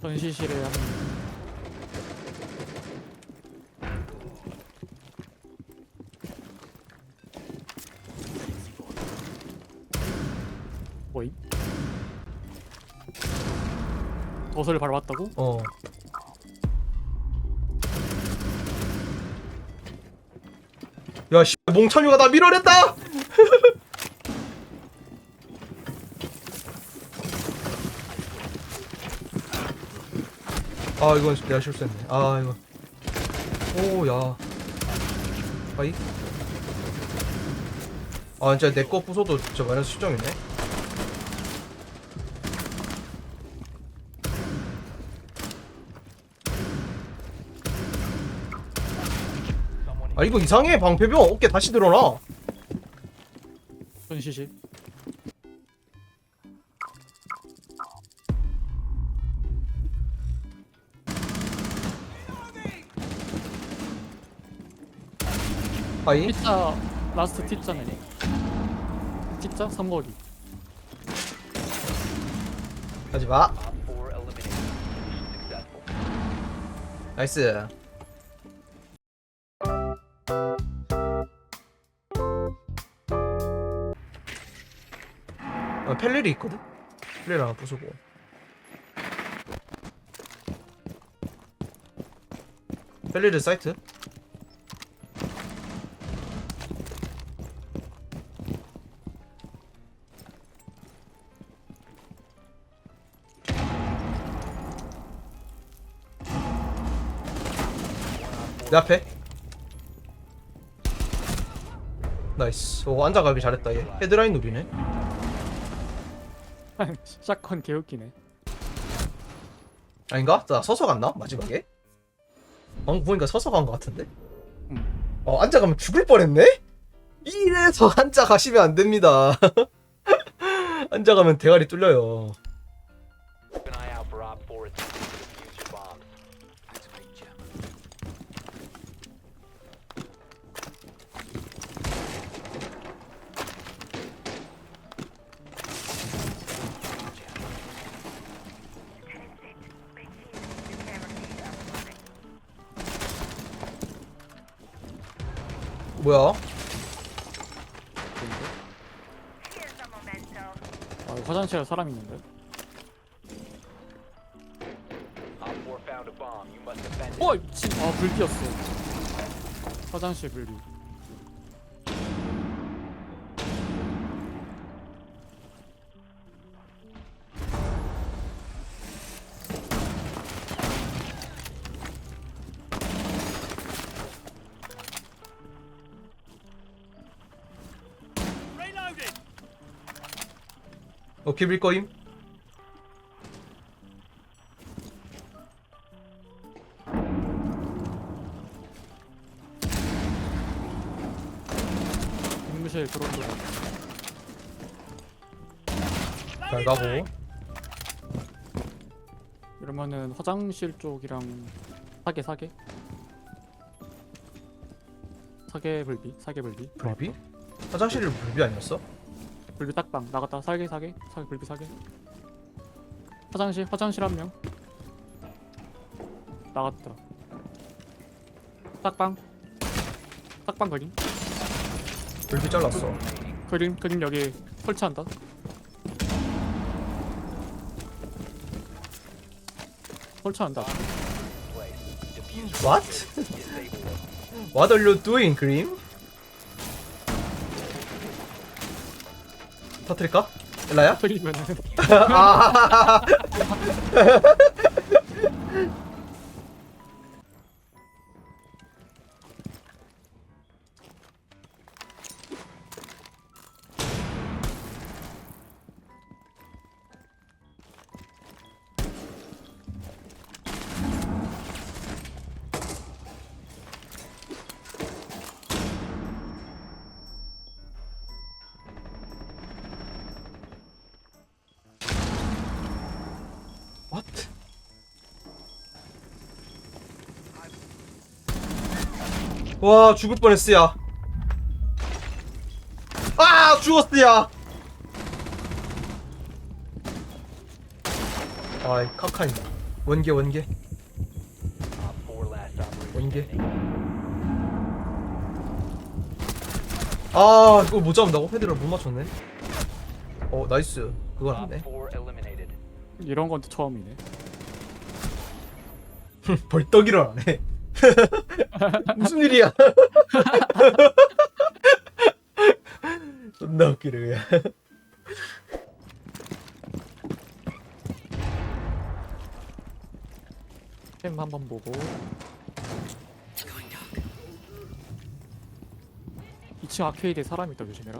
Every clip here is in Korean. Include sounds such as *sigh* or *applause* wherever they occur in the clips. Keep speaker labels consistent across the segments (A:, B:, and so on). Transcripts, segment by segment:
A: 전시실에 한 뭐임? 덫을 밟았다고?
B: 어. 야, 씨, 몽천유가 나 밀어냈다! *laughs* 아, 이건 내가 실수했네. 아, 이거. 오, 야. 아이. 아, 진짜 내 거 부숴도 진짜 마이너스 10점이네. 아, 이거 이상해. 방패병 어깨 다시 드러나.
A: 전시실
B: 아이.
A: T자 라스트 T자네 T자 삼거리
B: 하지 마.
C: Op 4 eliminated. Mission successful.
B: 나이스. 어, 펠릴이 있거든? 펠릴 하나 부수고. 펠릴은 사이트? 내 앞에. 나이스. 오, 앉아가기 잘했다, 얘. 헤드라인 누리네. *laughs*
A: 샷건 개웃기네
B: 아닌가? 나 서서 갔나? 마지막에? 방금 보니까 서서 간 것 같은데?
A: 음.
B: 어, 앉아가면 죽을 뻔했네? 이래서 *laughs* 앉아가시면 안 됩니다. *laughs* 앉아가면 대가리 뚫려요. 뭐야?
A: 아 화장실에 사람 있는데
C: Op 4 found a bomb. You must defend it.
A: 어 미친 아 불비었어 화장실 불비
B: 어, 비빌 거임?
A: 임무실 그런 거
B: 잘 가고.
A: 이러면은 화장실 쪽이랑 사계 사계 사계 불비 사계 불비
B: 불비? 화장실이 불비 아니었어?
A: 불비 딱방. 나갔다 사계 사계 사계 불비 사계 화장실 화장실 한 명. 나갔다. 딱방. 딱방 그림.
B: 불비 잘랐어.
A: 그림 그림 여기 설치한다. 설치한다.
B: What? What are you doing, 그 터트릴까? 엘라야?
A: 그리면은 *laughs*
B: 아. *laughs* 와 죽을 뻔했어 야. 아 죽었어 야. 아이 카카이다. 원개 원개
C: Op 4 last operator
B: 원개. 아 이거 못 잡는다고? 헤드를 못 맞췄네 어 나이스 그건
C: Op
B: 안네
C: 4 eliminated.
A: 이런 건또 처음이네. *laughs*
B: 벌떡 일어나네 *laughs* 무슨 일이야 *laughs* 존나 웃기네 그냥
A: 캠 한번 보고. 2층 아케이드에 사람 있다 조심해라.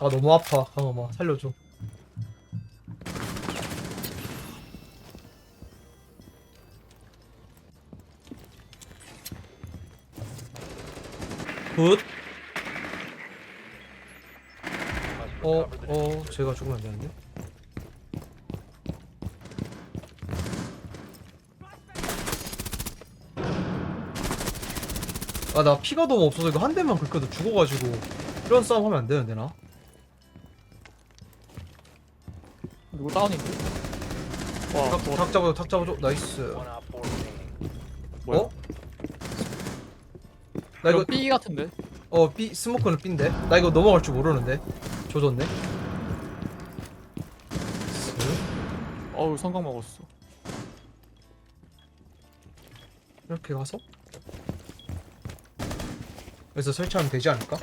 B: 아 너무 아파 강엄아 살려줘 굿 어, 어. 제가 죽으면 안 되는데? 아, 나 피가 너무 없어서 이거 한 대만 긁혀도 죽어가지고 이런 싸움 하면 안 되는데, 나?
A: 누구 다운인데? 와,
B: 탁,
A: 뭐,
B: 탁 잡아줘, 탁 잡아줘. 나이스.
C: One op 4 remaining.
A: 뭐야?
B: 어? 나 이거,
A: 이거 B 같은데?
B: 어, 삐, 스모크는 삐인데? 나 이거 넘어갈 줄 모르는데? 조졌네? 쓱.
A: 어우 성공 먹었어.
B: 이렇게 가서 여기서 설치하면 되지 않을까?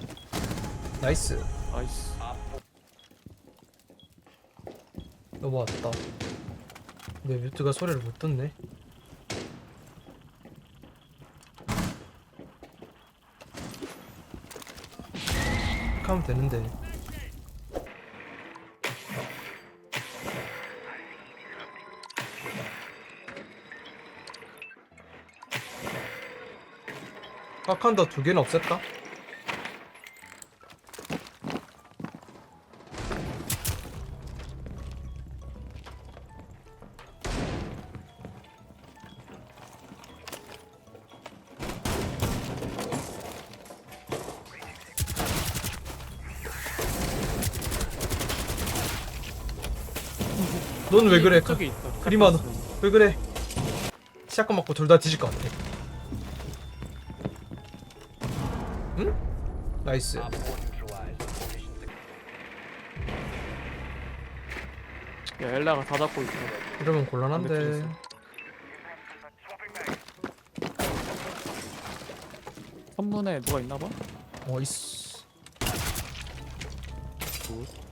B: 나이스
A: 나이스.
C: Op 4
B: 넘어왔다. 내 뮤트가 소리를 못 듣네. 이렇게 하면 되는데. 파칸다. 두 개는 없앴다 넌 왜 그래?
A: 저기 있다.
B: 그림아, 너. 왜 그래? 시작권 맞고 둘 다 뒤질 것 같아. 응? 나이스.
C: Op 4 neutralized. Mission success.
A: 야 엘라가 다 잡고 있어.
B: 이러면 곤란한데.
A: 선문에 누가 있나 봐?
B: 어, 있어.
A: 굿.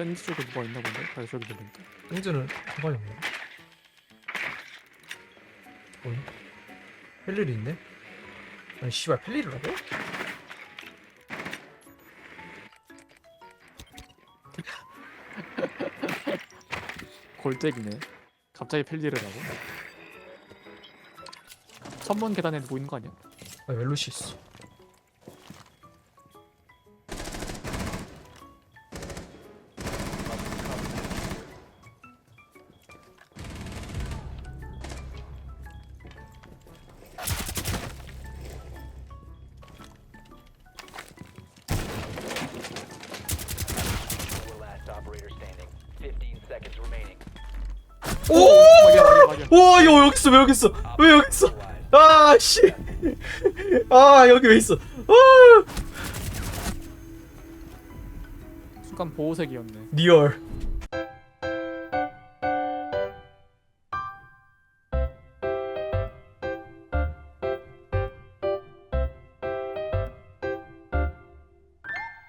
A: 샌드 쪽에 누가 있나 본데? 아 저기 들린다.
B: 힌즈는 상관이 없네. 뭐야? 펠릴이 있네? 아니, 씨발, 펠릴을 하고?
A: 골대기네. 갑자기 펠리를 하고. 천문 계단에 누구 있는 거 아니야?
B: 아, 멜로시 있어.
A: 막이야 막이야 막이야.
B: 와, 이거 여기 있어, 왜 여기 있어? 왜 여기 있어?
C: neutralized.
B: 아, 씨. 아, 여기 왜 있어? 아,
A: 순간 보호색이었네.
B: 리얼.